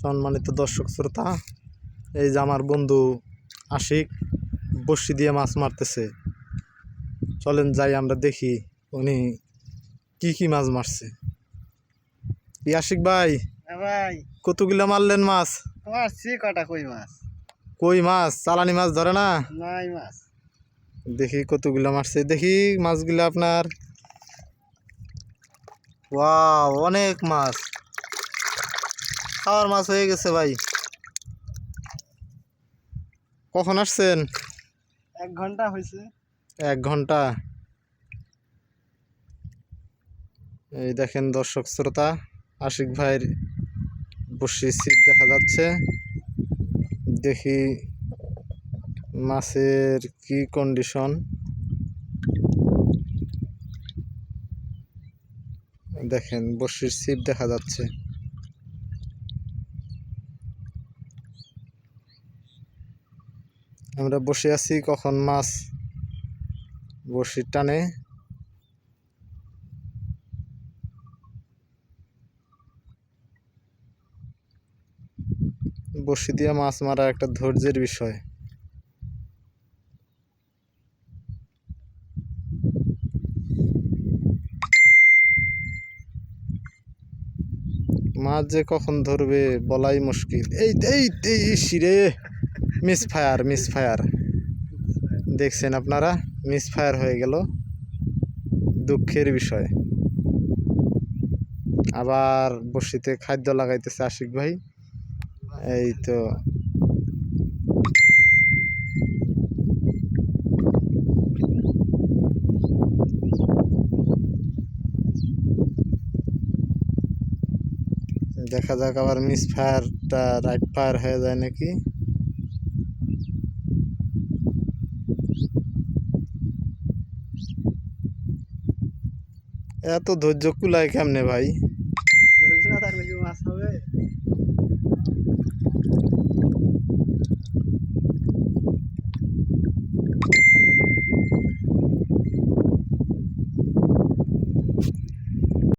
সম্মানিত দর্শক শ্রোতা এই যে আমার বন্ধু আশিক বড়শি দিয়ে মাছ মারতেছে। চলেন যাই আমরা দেখি উনি কি কি মাছ মারছে। আশিক ভাই ভাই। কতগুলো মারলেন মাছ? মারছি কটা কই মাছ? কই মাছ? চালানি মাছ ধরে না? নাই মাছ। দেখি কতগুলো মারছে। দেখি মাছগুলো আপনার। ওয়াও অনেক মাছ। খাওয়ার মাছ হয়ে গেছে ভাই। কখন আসছেন? এক ঘণ্টা হয়েছে। এক ঘণ্টা। এই দেখেন দর্শক শ্রোতা আশিক ভাইয়ের বসে সিট দেখা যাচ্ছে। দেখি মাছের কি কন্ডিশন দেখেন বসির সিপ দেখা যাচ্ছে। আমরা বসে আছি কখন মাছ বড়শির টানে। বড়শি দিয়ে মাছ মারা একটা ধৈর্যের বিষয়। মাছ যে কখন ধরবে বলাই মুশকিল। এই এই এই শিরে। মিস ফায়ার মিস ফায়ার দেখছেন আপনারা? মিস ফায়ার হয়ে গেল দুঃখের বিষয়। আবার বসিতে খাদ্য লাগাইতেছে আশিক ভাই। এই তো। দেখা যাক আবার মিস ফায়ারটা রাইট ফায়ার হয়ে যায় নাকি। এত ধৈর্য কুলায় কেমনে ভাই? ধরছি না মাছ হবে?